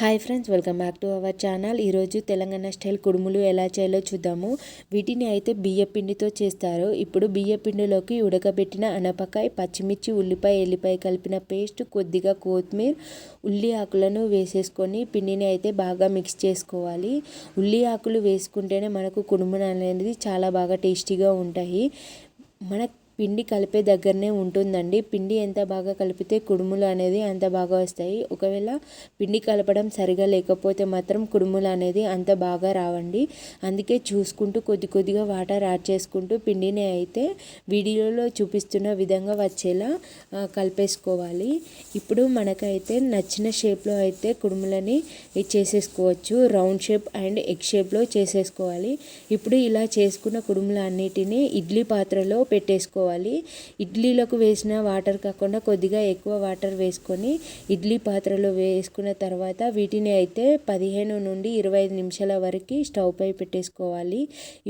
Hi friends welcome back to our channel. ఈరోజు Telangana style కుడుములు ఎలా చేయాలో చూద్దాము. వీటిని అయితే బియ్య పిండితో చేస్తారు. ఇప్పుడు బియ్య పిండిలోకి ఉడకబెట్టిన అనపకాయ పచ్చిమిర్చి ఉల్లిపాయ ఎల్లిపాయ కలిపిన పేస్ట్ కొద్దిగా కొత్తిమీర ఉల్లి ఆకులను వేసేసుకొని పిండిని అయితే బాగా మిక్స్ చేసుకోవాలి. ఉల్లి ఆకులు వేసుకుంటేనే మనకు కుడుములు అనేది చాలా బాగా టేస్టీగా ఉంటాయి. మన పిండి కలిపే దగ్గరనే ఉంటుందండి. పిండి ఎంత బాగా కలిపితే కుడుములు అనేది అంత బాగా వస్తాయి. ఒకవేళ పిండి కలపడం సరిగా లేకపోతే మాత్రం కుడుములు అనేది అంత బాగా రావండి. అందుకే చూసుకుంటూ కొద్ది కొద్దిగా వాటర్ యాడ్ చేసుకుంటూ పిండిని అయితే వీడియోలో చూపిస్తున్న విధంగా వచ్చేలా కలిపేసుకోవాలి. ఇప్పుడు మనకైతే నచ్చిన షేప్లో అయితే కుడుములని చేసేసుకోవచ్చు. రౌండ్ షేప్ అండ్ ఎగ్ షేప్లో చేసేసుకోవాలి. ఇప్పుడు ఇలా చేసుకున్న కుడుములు అన్నిటినీ ఇడ్లీ పాత్రలో పెట్టేసుకోవాలి. వేసుకోవాలి. ఇడ్లీలకు వేసిన వాటర్ కాకుండా కొద్దిగా ఎక్కువ వాటర్ వేసుకొని ఇడ్లీ పాత్రలో వేసుకున్న తర్వాత వీటిని అయితే పదిహేను నుండి ఇరవై ఐదు నిమిషాల వరకు స్టవ్ పై పెట్టేసుకోవాలి.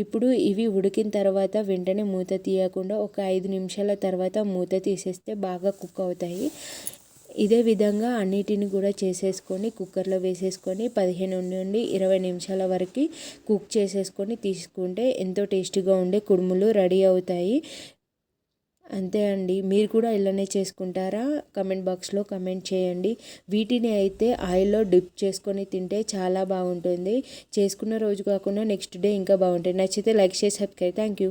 ఇప్పుడు ఇవి ఉడికిన తర్వాత వెంటనే మూత తీయకుండా ఒక ఐదు నిమిషాల తర్వాత మూత తీసేస్తే బాగా కుక్ అవుతాయి. ఇదే విధంగా అన్నిటిని కూడా చేసేసుకొని కుక్కర్లో వేసేసుకొని పదిహేను నుండి ఇరవై నిమిషాల వరకు కుక్ చేసేసుకొని తీసుకుంటే ఎంతో టేస్టీగా ఉండే కుడుములు రెడీ అవుతాయి. అంతే అండి. మీరు కూడా ఇలానే చేసుకుంటారా? కమెంట్ బాక్స్లో కమెంట్ చేయండి. వీటిని అయితే ఆయిల్లో డిప్ చేసుకొని తింటే చాలా బాగుంటుంది. చేసుకున్న రోజు కాకుండా నెక్స్ట్ డే ఇంకా బాగుంటుంది నచ్చితే లైక్ చేసి సబ్స్క్రైబ్. Thank you